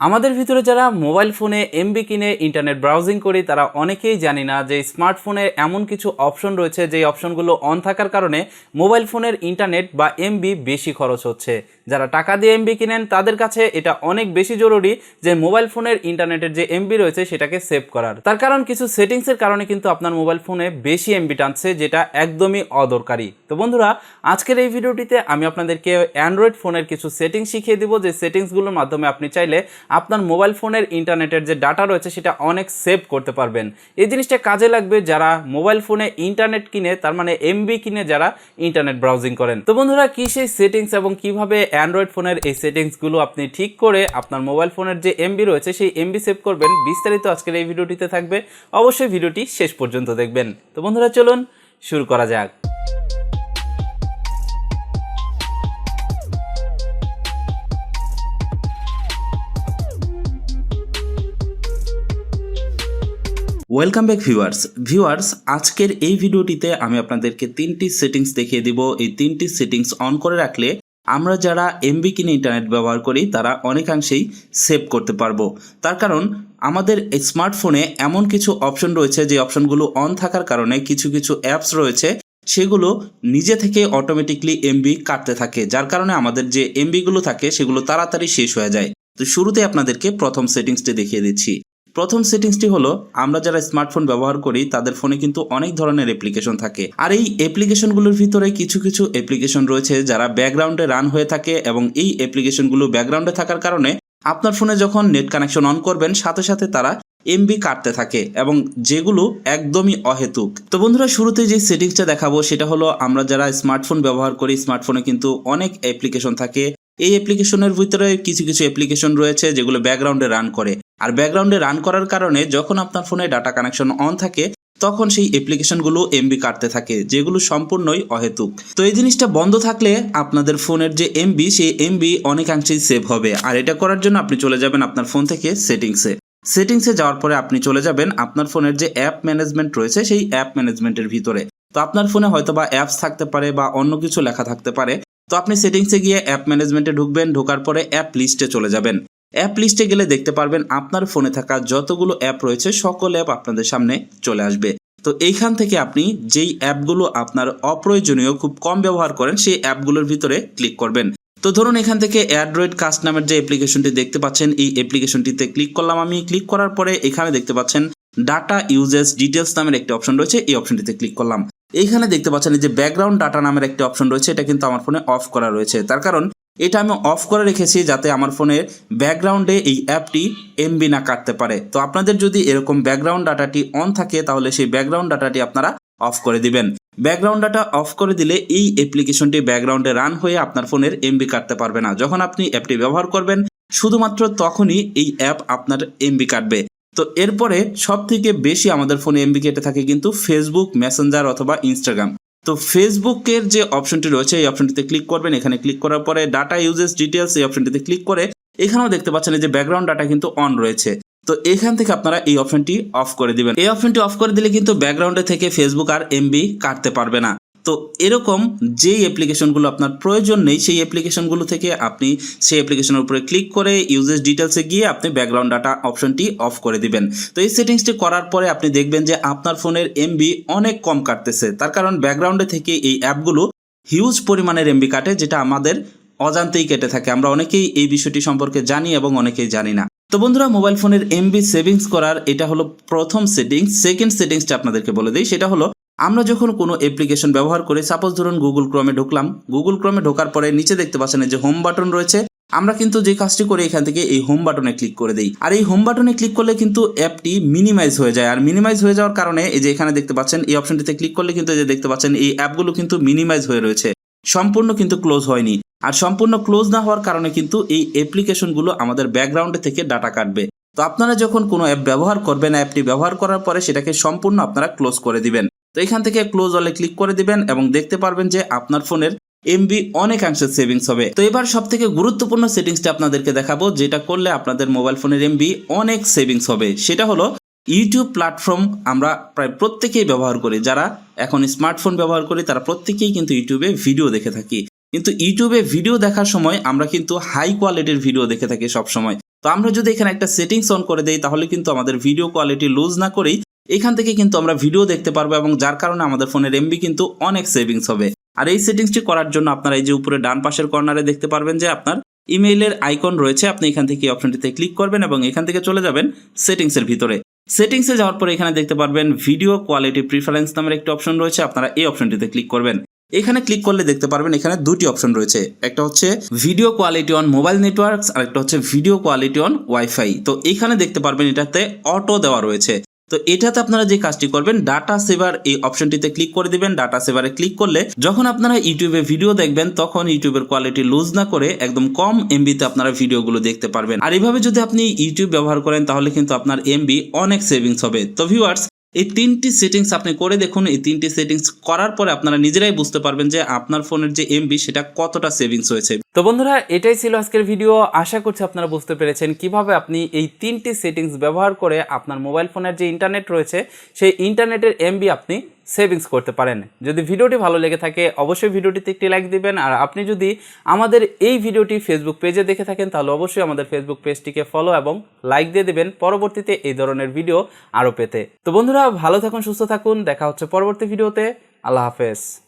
আমাদের ভিতরে যারা মোবাইল ফোনে এমবি কিনে ইন্টারনেট ব্রাউজিং করি, তারা অনেকেই জানি না যে স্মার্টফোনে এমন কিছু অপশন রয়েছে, যে অপশনগুলো অন থাকার কারণে মোবাইল ফোনের ইন্টারনেট বা এমবি বেশি খরচ হচ্ছে। যারা টাকা দিয়ে এমবি কিনেন, তাদের কাছে এটা অনেক বেশি জরুরি যে মোবাইল ফোনের ইন্টারনেটের যে এমবি রয়েছে, সেটাকে সেভ করার। তার কারণ কিছু সেটিংসের কারণে কিন্তু আপনার মোবাইল ফোনে বেশি এমবি টানছে, যেটা একদমই অদরকারি। তো বন্ধুরা, আজকের এই ভিডিওটিতে আমি আপনাদেরকে অ্যান্ড্রয়েড ফোনের কিছু সেটিংস শিখিয়ে দিব, যে সেটিংসগুলোর মাধ্যমে আপনি চাইলে আপনার মোবাইল ফোনের ইন্টারনেটের যে ডাটা রয়েছে সেটা অনেক সেভ করতে পারবেন। এই জিনিসটা কাজে লাগবে যারা মোবাইল ফোনে ইন্টারনেট কিনে, তার মানে এমবি কিনে যারা ইন্টারনেট ব্রাউজিং করেন। তো বন্ধুরা, কি সেই সেটিংস এবং কীভাবে অ্যান্ড্রয়েড ফোনের এই সেটিংসগুলো আপনি ঠিক করে আপনার মোবাইল ফোনের যে এমবি রয়েছে, সেই এমবি সেভ করবেন? বিস্তারিত আজকের এই ভিডিওটিতে থাকবে। অবশ্যই ভিডিওটি শেষ পর্যন্ত দেখবেন। তো বন্ধুরা, চলুন শুরু করা যাক। ওয়েলকাম ব্যাক ভিউয়ার্স ভিউয়ার্স আজকের এই ভিডিওটিতে আমি আপনাদেরকে তিনটি সেটিংস দেখিয়ে দিব। এই তিনটি সেটিংস অন করে রাখলে আমরা যারা এমবি কিনে ইন্টারনেট ব্যবহার করি, তারা অনেকাংশেই সেভ করতে পারব। তার কারণ, আমাদের স্মার্টফোনে এমন কিছু অপশন রয়েছে, যে অপশনগুলো অন থাকার কারণে কিছু কিছু অ্যাপস রয়েছে, সেগুলো নিজে থেকে অটোমেটিকলি এমবি কাটতে থাকে। যার কারণে আমাদের যে এমবিগুলো থাকে, সেগুলো তাড়াতাড়ি শেষ হয়ে যায়। তো শুরুতে আপনাদেরকে প্রথম সেটিংসটি দেখিয়ে দিচ্ছি। প্রথম সেটিংসটি হলো, আমরা যারা স্মার্টফোন ব্যবহার করি, তাদের ফোনে কিন্তু অনেক ধরনের অ্যাপ্লিকেশন থাকে। আর এই অ্যাপ্লিকেশনগুলোর ভিতরে কিছু কিছু অ্যাপ্লিকেশন রয়েছে যারা ব্যাকগ্রাউন্ডে রান হয়ে থাকে এবং এই অ্যাপ্লিকেশনগুলো ব্যাকগ্রাউন্ডে থাকার কারণে আপনার ফোনে যখন নেট কানেকশন অন করবেন, সাথে সাথে তারা এমবি কাটতে থাকে এবং যেগুলো একদমই অহেতুক। তো বন্ধুরা, শুরুতে যে সেটিংসটা দেখাবো, সেটা হলো, আমরা যারা স্মার্টফোন ব্যবহার করি, স্মার্টফোনে কিন্তু অনেক অ্যাপ্লিকেশন থাকে। এই অ্যাপ্লিকেশনের ভিতরে কিছু কিছু অ্যাপ্লিকেশন রয়েছে যেগুলো ব্যাকগ্রাউন্ডে রান করে। আর ব্যাকগ্রাউন্ডে রান করার কারণে যখন আপনার ফোনে ডাটা কানেকশন অন থাকে, তখন সেই অ্যাপ্লিকেশনগুলো এমবি কাটতে থাকে, যেগুলো সম্পূর্ণই অহেতুক। তো এই জিনিসটা বন্ধ থাকলে আপনাদের ফোনের যে এমবি সেই এমবি অনেকাংশেই সেভ হবে। আর এটা করার জন্য আপনি চলে যাবেন আপনার ফোন থেকে সেটিংসে সেটিংসে যাওয়ার পরে আপনি চলে যাবেন আপনার ফোনের যে অ্যাপ ম্যানেজমেন্ট রয়েছে, সেই অ্যাপ ম্যানেজমেন্টের ভিতরে। তো আপনার ফোনে হয়তো বা অ্যাপস থাকতে পারে বা অন্য কিছু লেখা থাকতে পারে। তো আপনি সেটিংসে গিয়ে অ্যাপ ম্যানেজমেন্টে ঢুকবেন, ঢোকার পরে অ্যাপ লিস্টে চলে যাবেন। অ্যাপ লিস্টে গেলে দেখতে পারবেন আপনার ফোনে থাকা যতগুলো অ্যাপ রয়েছে, সকল অ্যাপ আপনাদের সামনে চলে আসবে। তো এইখান থেকে আপনি যেই অ্যাপগুলো আপনার অপ্রয়োজনীয়, খুব কম ব্যবহার করেন, সেই অ্যাপগুলোর ভিতরে ক্লিক করবেন। তো ধরুন এখান থেকে অ্যান্ড্রয়েড কাস্ট নামের যে অ্যাপ্লিকেশনটি দেখতে পাচ্ছেন, এই অ্যাপ্লিকেশনটিতে ক্লিক করলাম আমি। ক্লিক করার পরে এখানে দেখতে পাচ্ছেন ডাটা ইউজেস ডিটেলস নামের একটি অপশন রয়েছে, এই অপশনটিতে ক্লিক করলাম। এইখানে দেখতে পাচ্ছেন যে ব্যাকগ্রাউন্ড ডাটা নামের একটি অপশন রয়েছে, এটা কিন্তু আমার ফোনে অফ করা রয়েছে। তার কারণ এটা আমি অফ করে রেখেছি যাতে আমার ফোনের ব্যাকগ্রাউন্ডে এই অ্যাপটি এমবি না কাটতে পারে। তো আপনাদের যদি এরকম ব্যাকগ্রাউন্ড ডাটাটি অন থাকে, তাহলে সেই ব্যাকগ্রাউন্ড ডাটাটি আপনারা অফ করে দিবেন। ব্যাকগ্রাউন্ড ডাটা অফ করে দিলে এই অ্যাপ্লিকেশনটি ব্যাকগ্রাউন্ডে রান হয়ে আপনার ফোনের এমবি কাটতে পারবে না। যখন আপনি অ্যাপটি ব্যবহার করবেন, শুধুমাত্র তখনই এই অ্যাপ আপনার এমবি কাটবে। তো এরপরে সব থেকে বেশি আমাদের ফোনে এমবি কেটে থাকে কিন্তু ফেসবুক মেসেঞ্জার অথবা ইনস্টাগ্রাম তো ফেসবুকের যে অপশনটি রয়েছে, এই অপশনটিতে ক্লিক করবেন। এখানে ক্লিক করার পরে ডাটা ইউজেস ডিটেলস এই অপশনটিতে ক্লিক করে এখানেও দেখতে পাচ্ছেন যে ব্যাকগ্রাউন্ড ডাটা কিন্তু অন রয়েছে। তো এখান থেকে আপনারা এই অপশনটি অফ করে দিবেন। এই অপশনটি অফ করে দিলে কিন্তু ব্যাকগ্রাউন্ডে থেকে ফেসবুক আর এমবি কাটতে পারবে না। তো এরকম যেই অ্যাপ্লিকেশনগুলো আপনার প্রয়োজন নেই, সেই অ্যাপ্লিকেশনগুলো থেকে আপনি সেই অ্যাপ্লিকেশনের উপরে ক্লিক করে ইউজেস ডিটেলসে গিয়ে আপনি ব্যাকগ্রাউন্ড ডাটা অপশনটি অফ করে দিবেন। তো এই সেটিংসটি করার পরে আপনি দেখবেন যে আপনার ফোনের এমবি অনেক কম কাটতেছে। তার কারণ ব্যাকগ্রাউন্ডে থেকে এই অ্যাপগুলো হিউজ পরিমাণের এমবি কাটে, যেটা আমাদের অজান্তেই কেটে থাকে। আমরা অনেকেই এই বিষয়টি সম্পর্কে জানি এবং অনেকেই জানি না। তো বন্ধুরা মোবাইল ফোনের এমবি সেভিংস করার এটা হলো প্রথম সেটিংস সেকেন্ড সেটিংসটা আপনাদেরকে বলে দিই। সেটা হলো আমরা যখন কোনো অ্যাপ্লিকেশন ব্যবহার করি সাপোজ ধরুন গুগল ক্রমে ঢুকলাম গুগল ক্রমে ঢোকার পরে নিচে দেখতে পাচ্ছেন যে হোম বাটন রয়েছে। আমরা কিন্তু যে কাজটি করি, এখান থেকে এই হোম বাটনে ক্লিক করে দিই। আর এই হোম বাটনে ক্লিক করলে কিন্তু অ্যাপটি মিনিমাইজ হয়ে যায়। আর মিনিমাইজ হয়ে যাওয়ার কারণে এই যে এখানে দেখতে পাচ্ছেন, এই অপশনটিতে ক্লিক করলে কিন্তু এই যে দেখতে পাচ্ছেন, এই অ্যাপগুলো কিন্তু মিনিমাইজ হয়ে রয়েছে। সম্পূর্ণ কিন্তু ক্লোজ হয়নি। আর সম্পূর্ণ ক্লোজ না হওয়ার কারণে কিন্তু এই অ্যাপ্লিকেশনগুলো আমাদের ব্যাকগ্রাউন্ডে থেকে ডাটা কাটবে। তো আপনারা যখন কোনো অ্যাপ ব্যবহার করবেন অ্যাপটি ব্যবহার করার পরে সেটাকে সম্পূর্ণ আপনারা ক্লোজ করে দিবেন। তো এখান থেকে ক্লোজ অলে ক্লিক করে দিবেন এবং দেখতে পারবেন যে আপনার ফোনের এমবি অনেকাংশে সেভিংস হবে। তো এবার সব থেকে গুরুত্বপূর্ণ সেটিংসটা আপনাদেরকে দেখাবো, যেটা করলে আপনাদের মোবাইল ফোনের এমবি অনেক সেভিংস হবে। সেটা হলো ইউটিউব প্ল্যাটফর্ম আমরা প্রায় প্রত্যেকেই ব্যবহার করি। যারা এখন স্মার্টফোন ব্যবহার করি, তারা প্রত্যেকেই কিন্তু ইউটিউবে ভিডিও দেখে থাকি। কিন্তু ইউটিউবে ভিডিও দেখার সময় আমরা কিন্তু হাই কোয়ালিটির ভিডিও দেখে থাকি সব সময় তো আমরা যদি এখানে একটা সেটিংস অন করে দেই, তাহলে কিন্তু আমাদের ভিডিও কোয়ালিটি লুজ না করেই এখান থেকে কিন্তু আমরা ভিডিও দেখতে পারব এবং যার কারণে আমাদের ফোনের এমবি কিন্তু অনেক সেভিংস হবে। আর এই সেটিংসটি করার জন্য আপনারা এই যে উপরে ডান পাশের কর্নারে দেখতে পারবেন যে আপনার ইমেইলের আইকন রয়েছে। আপনি এখান থেকে অপশনটিতে ক্লিক করবেন এবং এখান থেকে চলে যাবেন সেটিংসের ভিতরে। সেটিংসে যাওয়ার পরে এখানে দেখতে পারবেন ভিডিও কোয়ালিটি প্রিফারেন্স নামের একটি অপশন রয়েছে। আপনারা এই অপশনটিতে ক্লিক করবেন। এখানে ক্লিক করলে দেখতে পারবেন এখানে দুটি অপশন রয়েছে। একটা হচ্ছে video quality on mobile networks আর একটা হচ্ছে ভিডিও কোয়ালিটি অন ওয়াইফাই তো এখানে দেখতে পারবেন এটাতে অটো দেওয়া রয়েছে। তো এটাতে আপনারা যে কাজটি করবেন ডাটা সেভার এই অপশনটিতে ক্লিক করে দিবেন। ডাটা সেভারে ক্লিক করলে যখন আপনারা ইউটিউবে ভিডিও দেখবেন, তখন ইউটিউবের কোয়ালিটি লুজ না করে একদম কম এমবিতে আপনারা ভিডিওগুলো দেখতে পারবেন। আর এইভাবে যদি আপনি ইউটিউব ব্যবহার করেন, তাহলে কিন্তু আপনার এমবি অনেক সেভিংস হবে। তো ভিউয়ার্স এই তিনটি সেটিংস আপনি করে দেখুন। এই তিনটি সেটিংস করার পরে আপনারা নিজেরাই বুঝতে পারবেন যে আপনার ফোনের যে এমবি সেটা কতটা সেভিংস হয়েছে। তো বন্ধুরা, এটাই ছিল আজকের ভিডিও। আশা করছি আপনারা বুঝতে পেরেছেন কীভাবে আপনি এই তিনটি সেটিংস ব্যবহার করে আপনার মোবাইল ফোনের যে ইন্টারনেট রয়েছে, সেই ইন্টারনেটের এমবি আপনি সেভিংস করতে পারেন। যদি ভিডিওটি ভালো লেগে থাকে, অবশ্যই ভিডিওটিতে একটি লাইক দিবেন। আর আপনি যদি আমাদের এই ভিডিওটি ফেসবুক পেজে দেখে থাকেন, তাহলে অবশ্যই আমাদের ফেসবুক পেজটিকে ফলো এবং লাইক দিয়ে দেবেন। পরবর্তীতে এই ধরনের ভিডিও আরও পেতে। তো বন্ধুরা, ভালো থাকুন, সুস্থ থাকুন। দেখা হচ্ছে পরবর্তী ভিডিওতে। আল্লাহ হাফেজ।